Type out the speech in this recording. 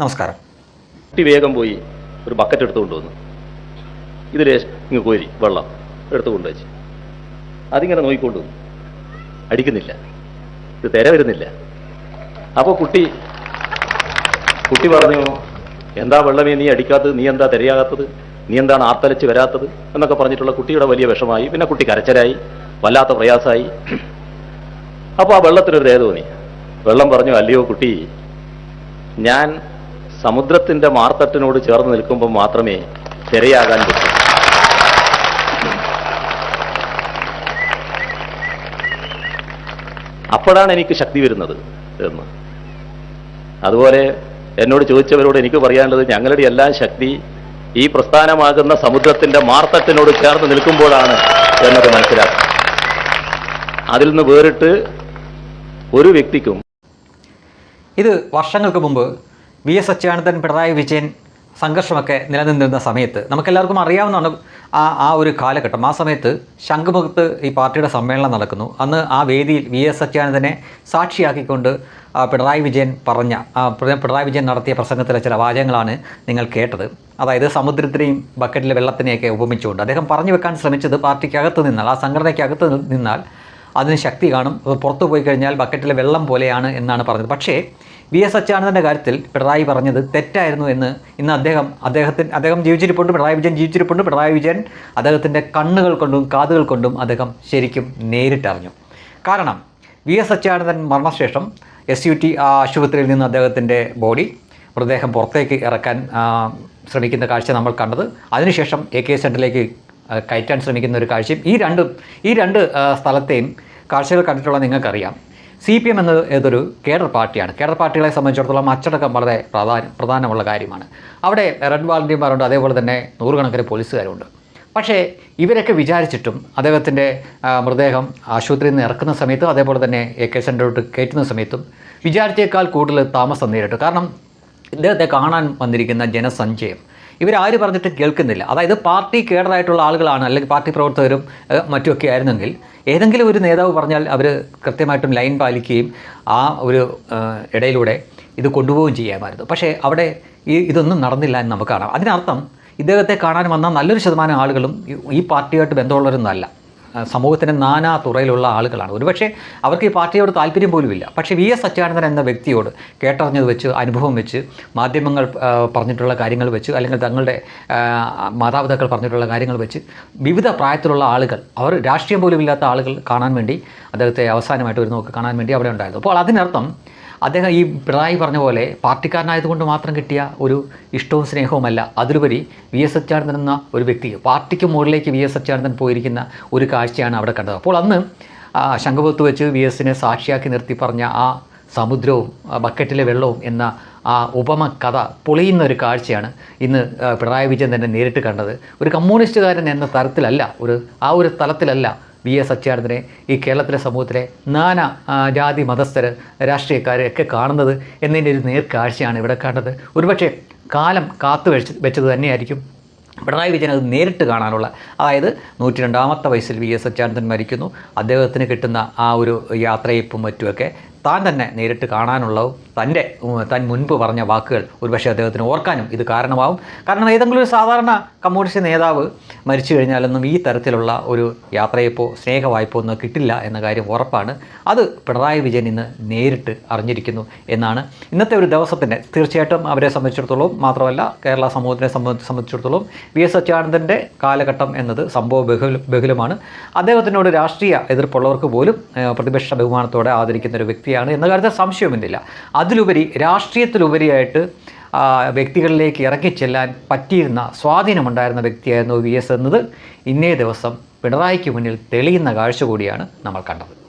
നമസ്കാരം. കുട്ടി വേഗം പോയി ഒരു ബക്കറ്റ് എടുത്തുകൊണ്ട് കൊണ്ടുവന്നു. ഇതിൽ ഇങ്ങ് കോരി വെള്ളം എടുത്തു കൊണ്ടുവച്ച്. അതിങ്ങനെ നോക്കിക്കൊണ്ടു അടിക്കുന്നില്ല. ഇത് തിര വരുന്നില്ല. അപ്പോൾ കുട്ടി കുട്ടി പറഞ്ഞു എന്താ വെള്ളമേ നീ അടിക്കാത്തത്? നീ എന്താ തിരയാകാത്തത്? നീ എന്താണ് ആർത്തലച്ച് വരാത്തത്? എന്നൊക്കെ പറഞ്ഞിട്ടുള്ള കുട്ടിയുടെ വലിയ വിഷമായി പിന്നെ കുട്ടി കരച്ചലായി വല്ലാത്ത പ്രയാസമായി. അപ്പോൾ ആ വെള്ളത്തിനൊരു ദയ തോന്നി. വെള്ളം പറഞ്ഞു അല്ലയോ കുട്ടി ഞാൻ സമുദ്രത്തിന്റെ മാർത്തട്ടിനോട് ചേർന്ന് നിൽക്കുമ്പോൾ മാത്രമേ തിരയാകാൻ പറ്റൂ. അപ്പോഴാണ് എനിക്ക് ശക്തി വരുന്നത് എന്ന്. അതുപോലെ എന്നോട് ചോദിച്ചവരോട് എനിക്ക് പറയാനുള്ളത് ഞങ്ങളുടെ എല്ലാ ശക്തി ഈ പ്രസ്ഥാനമാകുന്ന സമുദ്രത്തിന്റെ മാർത്തട്ടിനോട് ചേർന്ന് നിൽക്കുമ്പോഴാണ് എന്നത് മനസ്സിലാക്കുന്നത് അതിൽ നിന്ന് വേറിട്ട് ഒരു വ്യക്തിക്കും ഇത് വർഷങ്ങൾക്ക് മുമ്പ് വി എസ് അച്യുതാനന്ദൻ പിണറായി വിജയൻ സംഘർഷമൊക്കെ നിലനിന്നിരുന്ന സമയത്ത് നമുക്കെല്ലാവർക്കും അറിയാവുന്നതാണ് ആ ആ ഒരു കാലഘട്ടം. ആ സമയത്ത് ശംഖുമുഖത്ത് ഈ പാർട്ടിയുടെ സമ്മേളനം നടക്കുന്നു. അന്ന് ആ വേദിയിൽ വി എസ് അച്യുതാനന്ദനെ സാക്ഷിയാക്കിക്കൊണ്ട് പിണറായി വിജയൻ പറഞ്ഞ പിണറായി വിജയൻ നടത്തിയ പ്രസംഗത്തിലെ ചില വാചകങ്ങളാണ് നിങ്ങൾ കേട്ടത്. അതായത് സമുദ്രത്തിനെയും ബക്കറ്റിലെ വെള്ളത്തിനെയൊക്കെ ഉപമിച്ചുകൊണ്ട് അദ്ദേഹം പറഞ്ഞു വെക്കാൻ ശ്രമിച്ചത് പാർട്ടിക്കകത്ത് നിന്നാൽ ആ സംഘടനയ്ക്കകത്ത് നിന്നാൽ അതിന് ശക്തി കാണും. അത് പുറത്തു പോയി കഴിഞ്ഞാൽ ബക്കറ്റിലെ വെള്ളം പോലെയാണ് എന്നാണ് പറഞ്ഞത്. പക്ഷേ വി എസ് അച്യുതാനന്ദന്റെ കാര്യത്തിൽ പിണറായി പറഞ്ഞത് തെറ്റായിരുന്നു എന്ന് ഇന്ന് അദ്ദേഹം അദ്ദേഹത്തിന് അദ്ദേഹം ജീവിച്ചിരിപ്പുണ്ട് പിണറായി വിജയൻ ജീവിച്ചിരിപ്പുണ്ട്. പിണറായി വിജയൻ അദ്ദേഹത്തിന്റെ കണ്ണുകൾ കൊണ്ടും കാതുകൾ കൊണ്ടും അദ്ദേഹം ശരിക്കും നേരിട്ടറിഞ്ഞു. കാരണം വി എസ് അച്യുതാനന്ദൻ മരണശേഷം എസ് യു ടി ആശുപത്രിയിൽ നിന്ന് അദ്ദേഹത്തിന്റെ ബോഡി മൃതദേഹം പുറത്തേക്ക് ഇറക്കാൻ ശ്രമിക്കുന്ന കാഴ്ച നമ്മൾ കണ്ടത്. അതിനുശേഷം എ കെ സെന്ററിലേക്ക് കയറ്റാൻ ശ്രമിക്കുന്ന ഒരു കാഴ്ചയും ഈ രണ്ടും ഈ രണ്ട് സ്ഥലത്തെയും കാഴ്ചകൾ കണ്ടിട്ടുള്ള നിങ്ങൾക്കറിയാം. സി പി എം എന്നത് ഏതൊരു കേഡർ പാർട്ടിയാണ്. കേഡർ പാർട്ടികളെ സംബന്ധിച്ചിടത്തോളം അച്ചടക്കം വളരെ പ്രധാന പ്രധാനമുള്ള കാര്യമാണ്. അവിടെ റെഡ് വാളണ്ടിയർമാരുണ്ട് അതേപോലെ തന്നെ നൂറുകണക്കിന് പോലീസുകാരുണ്ട്. പക്ഷേ ഇവരൊക്കെ വിചാരിച്ചിട്ടും അദ്ദേഹത്തിന്റെ മൃതദേഹം ആശുപത്രിയിൽ നിന്ന് ഇറക്കുന്ന സമയത്തും അതേപോലെ തന്നെ എ കെ സെന്ററിലോട്ട് കയറ്റുന്ന സമയത്തും വിചാരിച്ചേക്കാൾ കൂടുതൽ താമസം നേരിട്ടു. കാരണം ഇദ്ദേഹത്തെ കാണാൻ വന്നിരിക്കുന്ന ജനസഞ്ചയം. ഇവരാര് പറഞ്ഞിട്ട് കേൾക്കുന്നില്ല. അതായത് പാർട്ടി കേഡറായിട്ടുള്ള ആളുകളാണ് അല്ലെങ്കിൽ പാർട്ടി പ്രവർത്തകരും മറ്റുമൊക്കെ ആയിരുന്നെങ്കിൽ ഏതെങ്കിലും ഒരു നേതാവ് പറഞ്ഞാൽ അവർ കൃത്യമായിട്ടും ലൈൻ പാലിക്കുകയും ആ ഒരു ഇടയിലൂടെ ഇത് കൊണ്ടുപോവുകയും ചെയ്യാമായിരുന്നു. പക്ഷേ അവിടെ ഈ ഇതൊന്നും നടന്നില്ല എന്ന് നമുക്ക് കാണാം. അതിനർത്ഥം ഇദ്ദേഹത്തെ കാണാൻ വന്ന നല്ലൊരു ശതമാനം ആളുകളും ഈ- പാർട്ടിയായിട്ട് ബന്ധമുള്ളവരൊന്നും അല്ല. സമൂഹത്തിന്റെ നാനാ തുറയിലുള്ള ആളുകളാണ്. ഒരുപക്ഷെ അവർക്ക് ഈ പാർട്ടിയോട് താല്പര്യം പോലുമില്ല. പക്ഷേ വി എസ് അച്യുതാനന്ദൻ എന്ന വ്യക്തിയോട് കേട്ടറിഞ്ഞത് വെച്ച് അനുഭവം വെച്ച് മാധ്യമങ്ങൾ പറഞ്ഞിട്ടുള്ള കാര്യങ്ങൾ വെച്ച് അല്ലെങ്കിൽ തങ്ങളുടെ മാതാപിതാക്കൾ പറഞ്ഞിട്ടുള്ള കാര്യങ്ങൾ വെച്ച് വിവിധ പ്രായത്തിലുള്ള ആളുകൾ അവർ രാഷ്ട്രീയം പോലും ഇല്ലാത്ത ആളുകൾ കാണാൻ വേണ്ടി അദ്ദേഹത്തെ അവസാനമായിട്ട് ഒരു നോക്ക് കാണാൻ വേണ്ടി അവിടെ ഉണ്ടായിരുന്നു. അപ്പോൾ അതിനർത്ഥം അദ്ദേഹം ഈ പിണറായി പറഞ്ഞ പോലെ പാർട്ടിക്കാരനായതുകൊണ്ട് മാത്രം കിട്ടിയ ഒരു ഇഷ്ടവും സ്നേഹവുമല്ല. അതിലുപരി വി എസ് അച്യുതാനന്ദൻ എന്ന ഒരു വ്യക്തി പാർട്ടിക്ക് മുകളിലേക്ക് വി എസ് അച്യുതാനന്ദൻ പോയിരിക്കുന്ന ഒരു കാഴ്ചയാണ് അവിടെ കണ്ടത്. അപ്പോൾ അന്ന് ആ, വെച്ച് വി എസിനെ സാക്ഷിയാക്കി നിർത്തി പറഞ്ഞ ആ സമുദ്രവും ബക്കറ്റിലെ വെള്ളവും എന്ന ആ ഉപമ കഥ പൊളിയുന്ന ഒരു കാഴ്ചയാണ് ഇന്ന് പിണറായി വിജയൻ തന്നെ നേരിട്ട് കണ്ടത്. ഒരു കമ്മ്യൂണിസ്റ്റുകാരൻ എന്ന തരത്തിലല്ല ഒരു ആ ഒരു തലത്തിലല്ല വി എസ് അച്യുതാനന്ദനെ ഈ കേരളത്തിലെ സമൂഹത്തിലെ നാനാ ജാതി മതസ്ഥർ രാഷ്ട്രീയക്കാരെ ഒക്കെ കാണുന്നത് എന്നതിന്റെ ഒരു നേർക്കാഴ്ചയാണ് ഇവിടെ കണ്ടത്. ഒരുപക്ഷെ കാലം കാത്തു വെച്ച് വെച്ചത് തന്നെയായിരിക്കും. പിണറായി വിജയൻ അത് നേരിട്ട് കാണാനുള്ള അതായത് നൂറ്റി രണ്ടാമത്തെ വയസ്സിൽ വി എസ് അച്യുതാനന്ദൻ മരിക്കുന്നു. അദ്ദേഹത്തിന് കിട്ടുന്ന ആ ഒരു യാത്രയപ്പും മറ്റുമൊക്കെ താൻ തന്നെ നേരിട്ട് കാണാനുള്ള തന്റെ താൻ മുൻപ് പറഞ്ഞ വാക്കുകൾ ഒരുപക്ഷെ അദ്ദേഹത്തിന് ഓർക്കാനും ഇത് കാരണമാവും. കാരണം ഏതെങ്കിലും ഒരു സാധാരണ കമ്മ്യൂണിസ്റ്റ് നേതാവ് മരിച്ചു കഴിഞ്ഞാലൊന്നും ഈ തരത്തിലുള്ള ഒരു യാത്രയപ്പോ സ്നേഹവായ്പോ ഒന്നും കിട്ടില്ല എന്ന കാര്യം ഉറപ്പാണ്. അത് പിണറായി വിജയൻ ഇന്ന് നേരിട്ട് അറിഞ്ഞിരിക്കുന്നു എന്നാണ്. ഇന്നത്തെ ഒരു ദിവസത്തിന്റെ തീർച്ചയായിട്ടും അവരെ സംബന്ധിച്ചിടത്തോളം മാത്രമല്ല കേരള സമൂഹത്തിനെ സംബന്ധി സംബന്ധിച്ചിടത്തോളം വി എസ് അച്യുതാനന്ദന്റെ കാലഘട്ടം എന്നത് സംഭവ ബഹുല ബഹുലമാണ്. അദ്ദേഹത്തിനോട് രാഷ്ട്രീയ എതിർപ്പുള്ളവർക്ക് പോലും പ്രതിപക്ഷ ബഹുമാനത്തോടെ ആദരിക്കുന്ന ഒരു വ്യക്തിയാണ് എന്ന കാര്യത്തിൽ സംശയമൊന്നുമില്ല അതിലുപരി രാഷ്ട്രീയത്തിലുപരിയായിട്ട് വ്യക്തികളിലേക്ക് ഇറങ്ങിച്ചെല്ലാൻ പറ്റിയിരുന്ന സ്വാധീനമുണ്ടായിരുന്ന വ്യക്തിയായിരുന്നു വി എസ് എന്നത് ഇന്നേ ദിവസം പിണറായിക്ക് മുന്നിൽ തെളിയുന്ന കാഴ്ച കൂടിയാണ് നമ്മൾ കണ്ടത്.